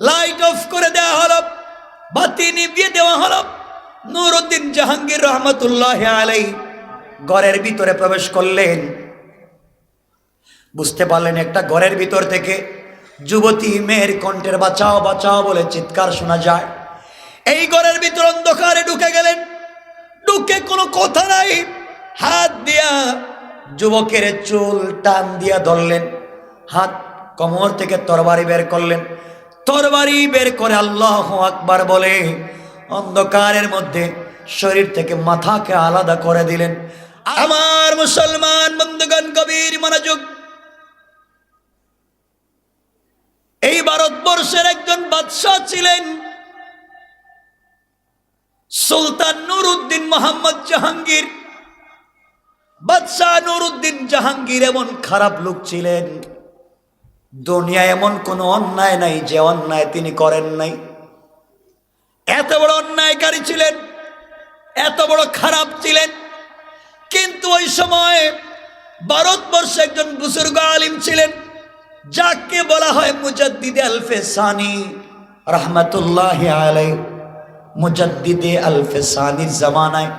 Light off করে দেওয়া হলো। বাতি নিভিয়ে দেওয়া হলো। নুরুদ্দিন জাহাঙ্গীর রহমতুল্লাহ আলাই ঘরের ভিতরে প্রবেশ করলেন। বুঝতে পারলেন একটা ঘরের ভিতর থেকে যুবতী মেয়ের কণ্ঠের বাঁচাও বাঁচাও বলে চিৎকার শোনা যায়। এই ঘরের ভিতর অন্ধকারে ঢুকে গেলেন। ঢুকে কোনো কথা নাই। হাত দিয়া যুবকের চুল টান দিয়া ধরলেন। হাত কোমর থেকে তরবারি বের করলেন। তরবারি বের করে আল্লাহ আকবার বলে। অন্ধকারের মধ্যে শরীর থেকে মাথাকে আলাদা করে দিলেন। আমার মুসলমান বন্ধুগণ কবির মনোযোগ। এই ভারতবর্ষের একজন বাদশাহ ছিলেন সুলতান নুরুদ্দিন মোহাম্মদ জাহাঙ্গীর। বাদশাহ নুরুদ্দিন জাহাঙ্গীর এমন খারাপ লোক ছিলেন। দুনিয়া এমন কোনো অন্যায় নাই যে অন্যায় তিনি করেন নাই। এত বড় অন্যায়কারী ছিলেন, এত বড় খারাপ ছিলেন, কিন্তু ওই সময় ভারতবর্ষে একজন বুজুর্গ আলিম ছিলেন, যাকে বলা হয় মুজাদ্দিদে আলফে সানি রহমতুল্লাহ আলাই মুজাদ্দিদে আলফে সানির জামানায়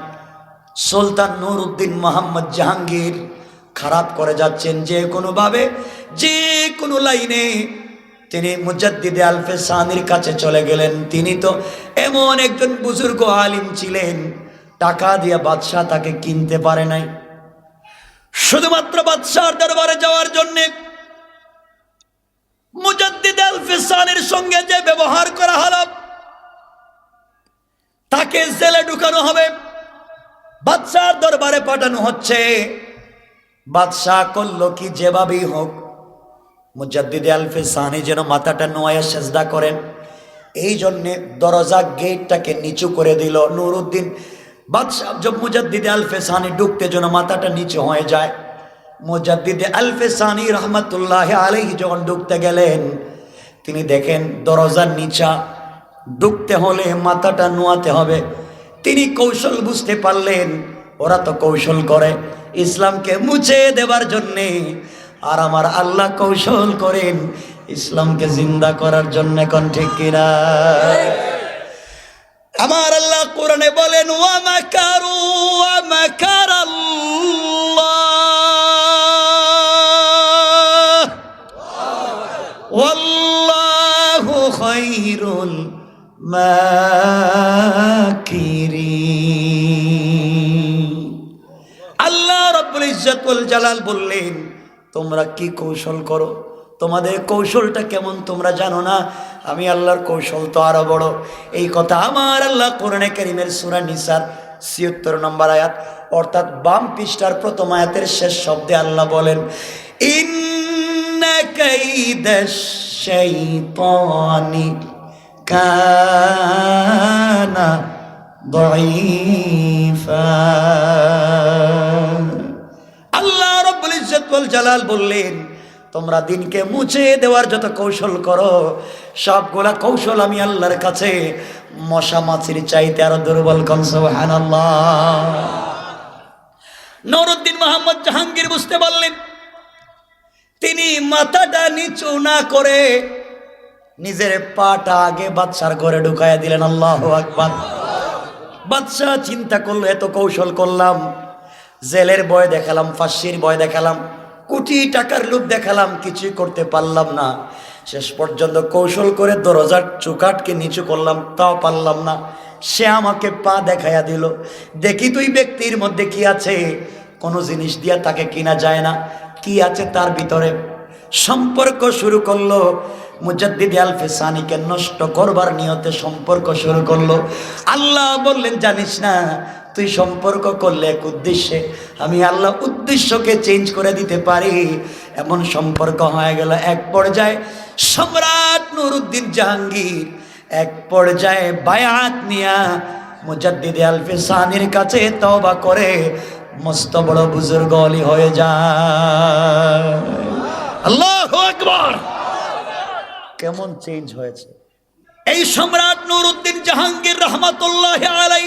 সুলতান নুরউদ্দিন মোহাম্মদ জাহাঙ্গীর খারাপ করে যাচ্ছেন যে কোনোভাবে, যে কোনো লাইনে তিনি মুজাদ্দিদে আলফে সানির কাছে চলে গেলেন। তিনি তো এমন একজন বুজুর্গ আলিম ছিলেন, টাকা দিয়ে বাদশাহ তাকে কিনতে পারে নাই। শুধুমাত্র বাদশাহর দরবারে যাওয়ার জন্যে মুজাদ্দিদ আল ফিসানের সঙ্গে যে ব্যবহার করা হলো, তাকে জেলে ঢুকানো হবে বাদশার দরবারে পাঠানো হচ্ছে। বাদশাহ করল কি যেভাবেই হোক, মুজাদ্দিদ আলফে ফিসানি যেন মাথাটা নোয়া সেজদা করেন। এই জন্যে দরজা গেটটাকে নিচু করে দিল নুরুদ্দিন। বাদশাহ জব মুজাদ্দিদ আল ফিসানি ঢুকতে যেন মাথাটা নিচু হয়ে যায়, মুজাদ্দিদে আলফে সানি রহমতুল্লাহ আলহি যখন ঢুকতে গেলেন, তিনি দেখেন দরজার নিচা ঢুকতে হলে মাথাটা নোয়াতে হবে। তিনি কৌশল বুঝতে পারলেন ওরা তো কৌশল করে। ইসলামকে মুছে দেবার জন্যে। আর আমার আল্লাহ কৌশল করেন, ইসলামকে জিন্দা করার জন্য এখন ঠিক কিনা? আমার আল্লাহ কোরআনে বলেন ওয়া মাকারু ওয়া মাকার আল্লাহ ওয়াল্লাহু খায়রুল মাকিরিন ইজ্জতুল জালাল বললেন তোমরা কি কৌশল করো তোমাদের কৌশলটা কেমন তোমরা জানো না আমি আল্লাহর কৌশল তো আরো বড় এই কথা আমার আল্লাহ কোরআনে কারিমের সূরা নিসার ছিয়াত্তর নম্বর আয়াত অর্থাৎ বাম পৃষ্ঠার প্রথম আয়াতের শেষ শব্দে আল্লাহ বলেন ইন্না কাইদাশ শাইতানি কানা ضعيفا আল্লাহ রব্বুল জালাল বললেন, তোমরা দিনকে মুছে দেওয়ার যত কৌশল করো, সবগুলা কৌশল আমি আল্লাহর কাছে মশা মাছির চাইতে আরও দুর্বল নুরউদ্দিন মোহাম্মদ জাহাঙ্গীর বুঝতে পারলেন, তিনি মাথাটা নিচু না করে নিজের পাটা আগে বাদশার ঘরে ঢুকাইয়া দিলেন, আল্লাহ আকবার। বাদশাহ চিন্তা করল, এত কৌশল করলাম, জেলের ভয় দেখালাম, ফাঁসির ভয় দেখালাম। কোটি টাকার লোভ দেখালাম, কিছুই করতে পারলাম না। শেষ পর্যন্ত কৌশল করে দরজার চোকাটকে নিচু করলাম, তাও পারলাম না। সে আমাকে পা দেখাইয়া দিল, দেখি তুই ব্যক্তির মধ্যে কি আছে? কোনো জিনিস দিয়া তাকে কিনা যায় না। কি আছে তার ভিতরে? সম্পর্ক শুরু করল, মুজাদ্দিদ আল ফিসানিকে নষ্ট করবার নিয়তে সম্পর্ক শুরু করল। আল্লাহ বললেন, জানিস না তুই সম্পর্ক করলে এক উদ্দেশ্যে আমি আল্লাহ উদ্দেশ্যকে চেঞ্জ করে দিতে পারি। এমন সম্পর্ক হয়ে গেল এক পর্যায়ে সম্রাট নুরুদ্দিন জাহাঙ্গীর এক পর্যায়ে বায়াত নিয়া মুজাদ্দিদ আল ফিসানির কাছে তওবা করে মস্ত বড় বুজুর্গ অলি হয়ে যায়। আল্লাহ আকবার! কেমন চেঞ্জ হয়েছে? এই সম্রাট নুরউদ্দিন জাহাঙ্গীর রহমতুল্লাহ আলাই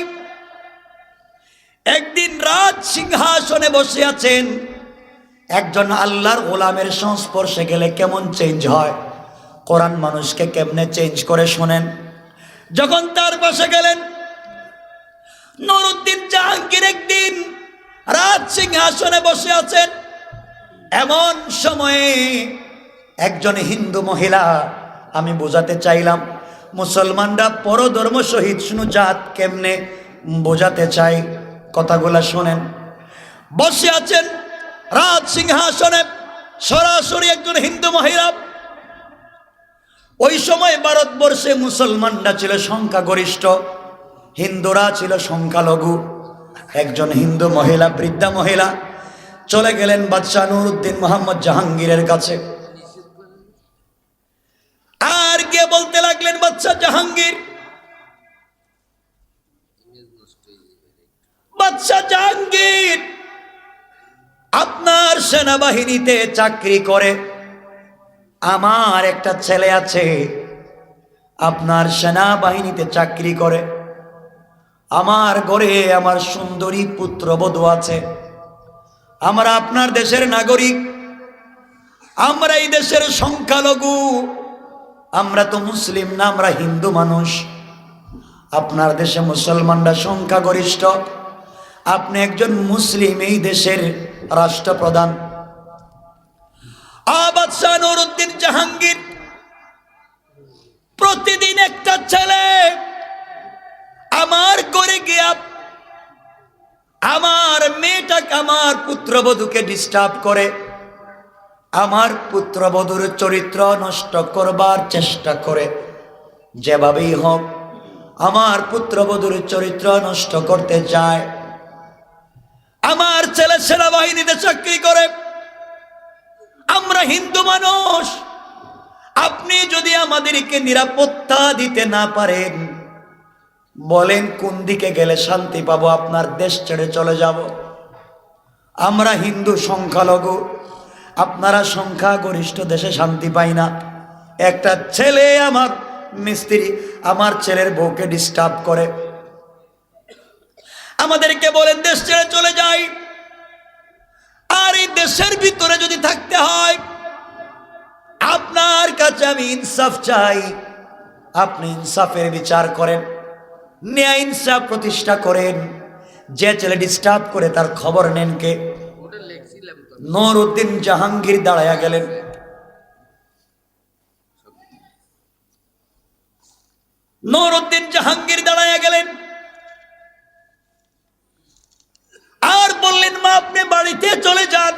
একদিন রাজ সিংহাসনে বসে আছেন। একজন আল্লাহর গোলামের সংস্পর্শে গেলে কেমন চেঞ্জ হয়? কোরআন মানুষকে কেমনে চেঞ্জ করে শোনেন? যখন তার পাশে গেলেন, নুরুদ্দিন জাহাঙ্গীর একদিন রাজ সিংহাসনে বসে আছেন। এমন সময়ে একজন হিন্দু মহিলা, আমি বোঝাতে চাইলাম, মুসলমানরা পরধর্ম শহীদ শুনু জাত কেমনে বোঝাতে চাই কথাগুলা শোনেন। বসে আছেন রাজ সিংহাসনে, সরাসরি একজন হিন্দু মহিলা ওই সময় ভারতবর্ষে মুসলমানরা ছিল সংখ্যাগরিষ্ঠ, হিন্দুরা ছিল সংখ্যালঘু। একজন হিন্দু মহিলা, বৃদ্ধা মহিলা, চলে গেলেন বাদশাহ নুরুদ্দিন মোহাম্মদ জাহাঙ্গীরের কাছে। আর কে বলতে লাগলেন বাদশাহ জাহাঙ্গীর? বাদশাহ জাহাঙ্গীর আপনার সেনাবাহিনীতে চাকরি করে। আমার একটা ছেলে আছে, আপনার সেনাবাহিনীতে চাকরি করে। আমার ঘরে আমার সুন্দরী পুত্রবধূ আছে। আমরা আপনার দেশের নাগরিক। আমরা এই দেশের সংখ্যালঘু। আমরা তো মুসলিম না, আমরা হিন্দু মানুষ। আপনার দেশে মুসলমানরা সংখ্যাগরিষ্ঠ। আপনি একজন মুসলিম এই দেশের রাষ্ট্রপ্রধান। নুরুদ্দিন জাহাঙ্গীর, প্রতিদিন একটা ছেলে আমার করে গিয়া আমার মেয়েটাকে, আমার পুত্রবধূকে ডিস্টার্ব করে, আমার পুত্রবধূর চরিত্র নষ্ট করবার চেষ্টা করে। যেভাবেই হোক, আমার পুত্রবধূর চরিত্র নষ্ট করতে চায় আমার ছেলে সেনাবাহিনীতে চাকরি করে। আমরা হিন্দু মানুষ। আপনি যদি আমাদেরকে নিরাপত্তা দিতে না পারেন, বলেন কোন দিকে গেলে শান্তি পাবো, আপনার দেশ ছেড়ে চলে যাব। আমরা হিন্দু সংখ্যালঘু, আপনারা সংখ্যা গরিষ্ঠ দেশে শান্তি পাই না। একটা ছেলে আমার মিস্ত্রি, আমার ছেলের বউকে ডিস্টার্ব করে। আমাদেরকে বলেন দেশ ছেড়ে চলে যাই। আর এই দেশের ভিতরে যদি থাকতে হয়, আপনার কাছে আমি ইনসাফ চাই। আপনি ইনসাফের বিচার করেন, ন্যায় ইনসাফ প্রতিষ্ঠা করেন। যে ছেলে ডিস্টার্ব করে তার খবর নেন কে? নর উদ্দিন জাহাঙ্গীর দাঁড়ায়া গেলেন। নর উদ্দিন জাহাঙ্গীর দাঁড়ায়া গেলেন। আর বললেন, মা, আপনি বাড়িতে চলে যান।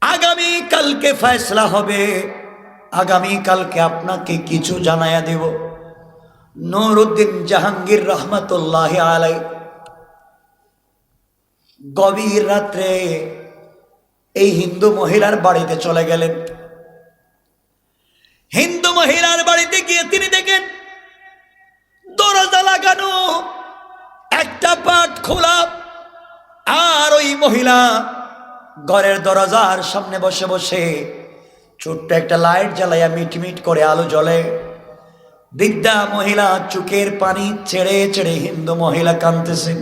আগামী কালকে ফয়সলা হবে। আগামী কালকে আপনাকে কিছু জানায়া দেব। নুরুদ্দিন জাহাঙ্গীর রহমতুল্লাহ আলাই গভীর রাত্রে এই হিন্দু মহিলার বাড়িতে চলে গেলেন। হিন্দু মহিলার বাড়িতে গিয়ে তিনি দেখেন, দরজা লাগানো একটা পাট খোলা, আর ওই মহিলা ঘরের দরজার সামনে বসে বসে ছোট্ট একটা লাইট জ্বালাইয়া মিটমিট করে আলো জ্বলে। বৃদ্ধা মহিলা চুকের পানি ছেড়ে ছেড়ে হিন্দু মহিলা কাঁদতেছেন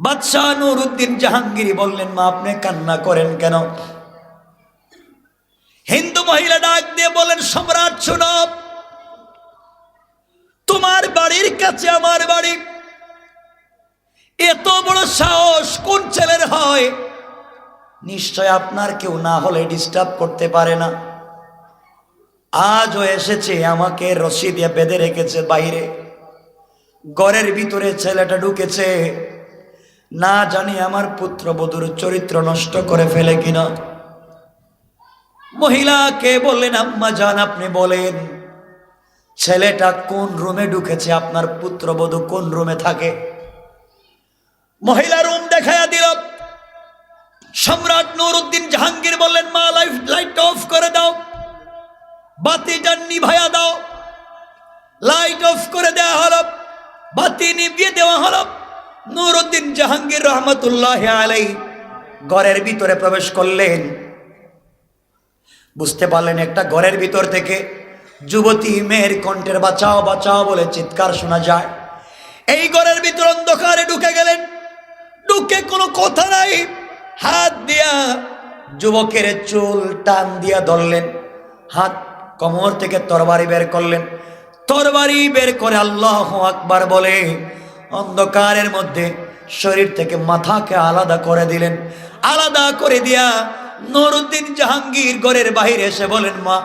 বাদশাহ নুরুদ্দিন জাহাঙ্গীর বললেন, মা, আপনি কান্না করেন কেন? হিন্দু মহিলা ডাক দিয়ে বলেন, সম্রাট সুনব তোমার বাড়ির কাছে আমার বাড়ি এত বড় সাহস কোন ছেলের হয়? নিশ্চয় আপনার কেউ না হলে ডিস্টার্ব করতে পারে না। আজও এসেছে আমাকে রশি দিয়ে বেঁধে রেখেছে বাইরে। ঘরের ভিতরে ছেলেটা ঢুকেছে। না জানি আমার পুত্রবধূর চরিত্র নষ্ট করে ফেলে কিনা। মহিলাকে বললেন, আম্মা যান আপনি বলেন, ছেলেটা কোন রুমে ঢুকেছে? আপনার পুত্রবধূ কোন রুমে থাকে? মহিলা রুম দেখায়া দিল। সম্রাট নুরুদ্দিন জাহাঙ্গীর বললেন, মা লাইফ লাইট অফ করে দাও। বাতিটা নিভায়া দাও। লাইট অফ করে দেওয়া হলো। বাতি নিভিয়ে দেওয়া হলো। নুরুদ্দিন জাহাঙ্গীর রহমতুল্লাহ আলাই ঘরের ভিতরে প্রবেশ করলেন। বুঝতে পারলেন একটা ঘরের ভিতর থেকে যুবতী মেয়ের কণ্ঠের বাঁচাও বাঁচাও বলে চিৎকার শোনা যায়। এই ঘরের ভিতর অন্ধকারে ঢুকে গেলেন। ঢুকে কোনো কথা নাই। হাত দিয়া যুবকের চুল টান দিয়া ধরলেন। হাত কমর থেকে তরবারি বের করলেন। তরবারি বের করে আল্লাহ আকবার বলে অন্ধকারের মধ্যে শরীর থেকে মাথাকে আলাদা করে দিলেন। আলাদা করে দিয়া নুরুদ্দিন জাহাঙ্গীর ঘরের বাহিরে এসে বলেন, মা,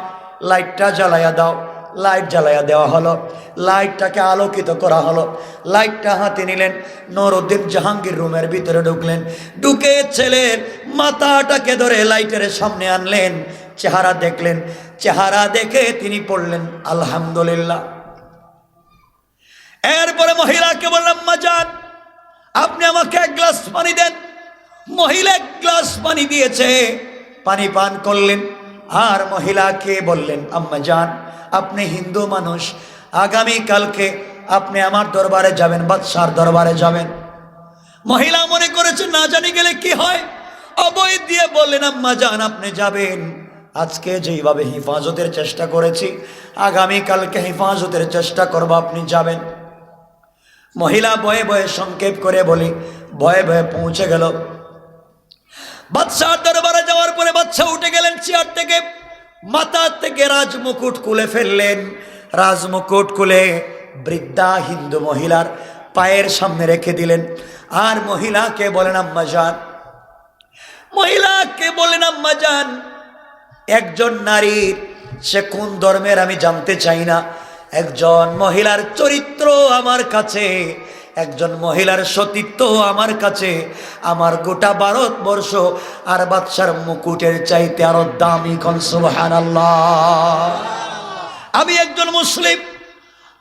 লাইটটা জ্বালাইয়া দাও। লাইট জ্বালাইয়া দেওয়া হলো। লাইটটাকে আলোকিত করা হলো। লাইটটা হাতে নিলেন, নুরুদ্দিন জাহাঙ্গীর রুমের ভিতরে ঢুকলেন। ঢুকে ছেলের মাথাটাকে ধরে লাইটের সামনে আনলেন। চেহারা দেখলেন। চেহারা দেখে তিনি পড়লেন, আলহামদুলিল্লাহ। এরপরে মহিলাকে বললাম, মাজান, আপনি আমাকে এক গ্লাস পানি দেন। মহিলা এক গ্লাস পানি দিয়েছে। পানি পান করলেন। আর মহিলাকে বললেন, আম্মা যান আপনি হিন্দু মানুষ, আগামী কালকে আপনি আমার দরবারে যাবেন, বাদশার দরবারে যাবেন। মহিলা মনে করেছে, না জানি গেলে কি হয়? অবৈধ দিয়ে বললেন, আম্মা যান আপনি যাবেন। আজকে যেইভাবে হেফাজতের চেষ্টা করেছি, আগামী কালকে হেফাজতের চেষ্টা করব, আপনি যাবেন। মহিলা বয়ে বয়ে সংক্ষেপ করে বলি, ভয়ে ভয়ে পৌঁছে গেল। বাদশাহ দরবারে যাওয়ার পরে বাদশাহ উঠে গেলেন, চেয়ার থেকে। মাথা থেকে রাজমুকুট খুলে ফেললেন। রাজমুকুট খুলে বৃদ্ধা হিন্দু মহিলার পায়ের সামনে রেখে দিলেন। আর মহিলাকে বলেন, আম্মা যান মহিলাকে বলেন, আম্মা যান একজন নারীর সে কোন ধর্মের আমি জানতে চাই না। একজন মহিলার চরিত্র আমার কাছে একজন মহিলার সতীত্ব আমার কাছে, আমার গোটা ভারতবর্ষ আর বাদশার মুকুটের চাইতে আরও দামি কনসুবাহান আমি একজন মুসলিম,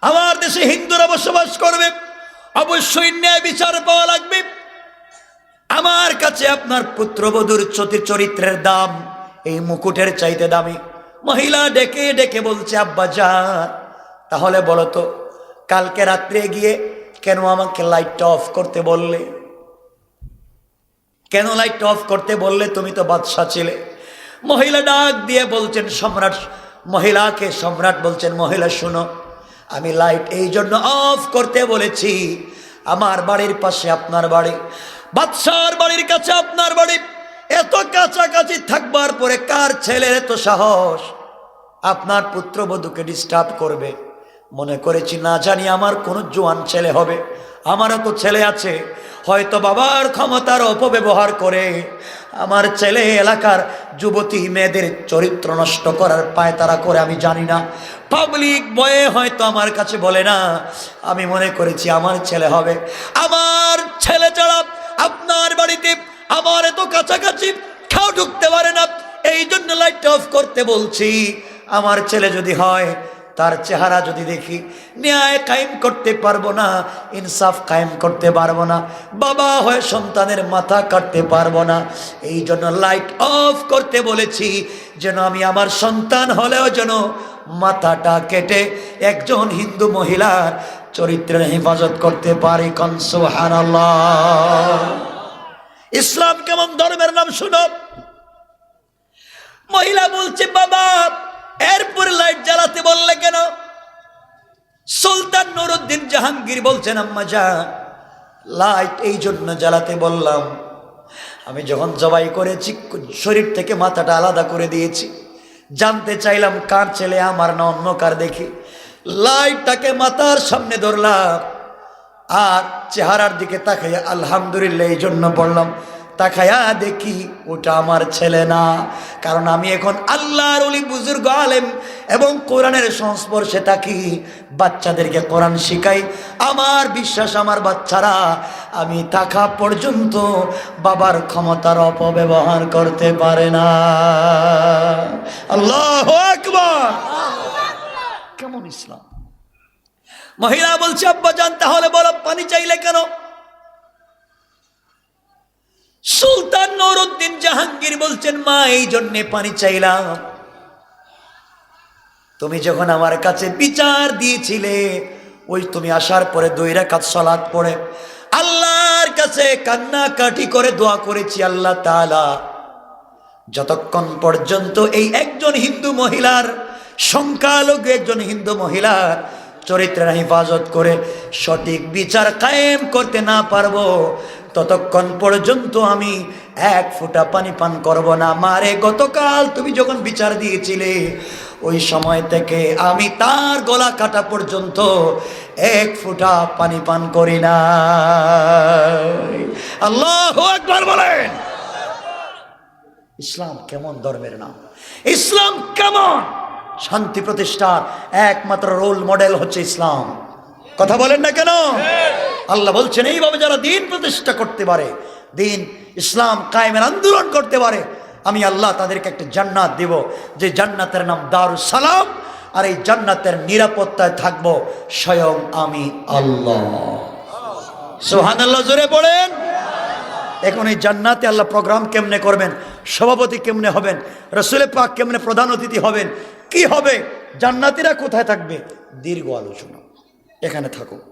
আমার দেশে হিন্দুরা বসবাস করবে, অবশ্যই ন্যায় বিচার পাওয়া লাগবে। আমার কাছে আপনার পুত্রবধূর চরিত্রের দাম, এই মুকুটের চাইতে দামি। মহিলা ডেকে ডেকে বলছে, আব্বা যা তাহলে বলো তো, কালকে রাত্রে গিয়ে কেন আমাকে লাইটটা অফ করতে বললে? কেন লাইটটা অফ করতে বললে তুমি তো বাদশা ছিলে? মহিলা ডাক দিয়ে বলছেন, সম্রাট, মহিলাকে সম্রাট বলছেন, মহিলা শুনো, আমি লাইট এই জন্য অফ করতে বলেছি। আমার বাড়ির পাশে আপনার বাড়ি, বাদশার বাড়ির কাছে আপনার বাড়ি। এত কাছাকাছি থাকবার পরে কার ছেলের এত সাহস? আপনার পুত্রবধূকে ডিস্টার্ব করবে। মনে করেছি, না জানি আমার কোনো জোয়ান ছেলে হবে। আমারও তো ছেলে আছে। হয়তো বাবার ক্ষমতার অপব্যবহার করে আমার ছেলে এলাকার যুবতী মেয়েদের চরিত্র নষ্ট করার পায় তারা করে, আমি জানি না। পাবলিক বয়ে হয়তো আমার কাছে বলে, না, আমি মনে করেছি আমার ছেলে হবে। আমার ছেলে ছাড়া আপনার বাড়িতে আমার এত কাছাকাছি কেউ ঢুকতে পারে না। এই জন্য লাইট অফ করতে বলছি, আমার ছেলে যদি হয় তার চেহারা যদি দেখি, ন্যায় কায়েম করতে পারব না, ইনসাফ কায়েম করতে পারব না, বাবা হয়ে সন্তানের মাথা কাটতে পারব না, এই জন্য লাইট অফ করতে বলেছি, যেন আমি আমার সন্তান হলেও যেন মাথাটা কেটে একজন হিন্দু মহিলার চরিত্রের হেফাজত করতে পারি কনসোহান ইসলাম কেমন ধর্মের নাম শুনো? মহিলা বলছে, বাবা এরপরে লাইট জ্বালাতে বললে কেন? সুলতান নুরুদ্দিন জাহাঙ্গীর বলছেন, আম্মা যা, লাইট এই জন্য জ্বালাতে বললাম, আমি যখন জবাই করেছি, শরীর থেকে মাথাটা আলাদা করে দিয়েছি। জানতে চাইলাম, কার ছেলে আমার না অন্য কার দেখি। লাইটটাকে মাথার সামনে ধরলাম আর চেহারার দিকে তাকাইয়া আলহামদুলিল্লাহ এই জন্য বললাম তাকাইয়া দেখি ওটা আমার ছেলে না। কারণ আমি এখন আল্লাহর অলি বুজুর্গ, আলেম এবং কোরআনের সংস্পর্শে থাকি। বাচ্চাদেরকে কোরআন শিখাই। আমার বিশ্বাস, আমার বাচ্চারা, আমি থাকা পর্যন্ত বাবার ক্ষমতার অপব্যবহার করতে পারে না। আল্লাহ আকবার! কেমন ইসলাম? মহিলা বলছে, আব্বা, যান, তাহলে বলো পানি চাইলে কেন? সুলতান নুরুদ্দিন জাহাঙ্গীর বলছেন, মা, এই জন্যে পানি চাইলাম। তুমি যখন আমার কাছে বিচার দিয়েছিলে, ওই তুমি আসার পরে দুই রাকাত সলাৎ পড়ে। আল্লাহর কাছে কান্নাকাটি করে দোয়া করেছি, আল্লাহ তাআলা, যতক্ষণ পর্যন্ত এই একজন হিন্দু মহিলার সংখ্যালঘু একজন হিন্দু মহিলার চরিত্রের হেফাজত করে সঠিক বিচার কায়েম করতে না পারব ততক্ষণ পর্যন্ত আমি এক ফোঁটা পানি পান করব না। মারে গতকাল তুমি যখন বিচার দিয়েছিলে, ওই সময় থেকে আমি তার গলা কাটা পর্যন্ত এক ফোঁটা পানি পান করি না আল্লাহ একবার বলেন। ইসলাম কেমন ধর্মের নাম? ইসলাম কেমন? শান্তি প্রতিষ্ঠার একমাত্র রোল মডেল হচ্ছে ইসলাম। কথা বলেন না কেন? আল্লাহ বলছেন, এইভাবে যারা দিন প্রতিষ্ঠা করতে পারে, দিন ইসলাম কায়েমের আন্দোলন করতে পারে, আমি আল্লাহ তাদেরকে একটা জান্নাত দেব। যে জান্নাতের নাম দারুস সালাম আর এই জান্নাতের নিরাপত্তায় থাকব স্বয়ং আমি আল্লাহ। সোহান আল্লাহ জোরে পড়েন এখন এই জান্নাতে আল্লাহ প্রোগ্রাম কেমনে করবেন? সভাপতি কেমনে হবেন? রসুলে পাক কেমনে প্রধান অতিথি হবেন? কি হবে? জান্নাতিরা কোথায় থাকবে? দীর্ঘ আলোচনা। এখানে থাকুক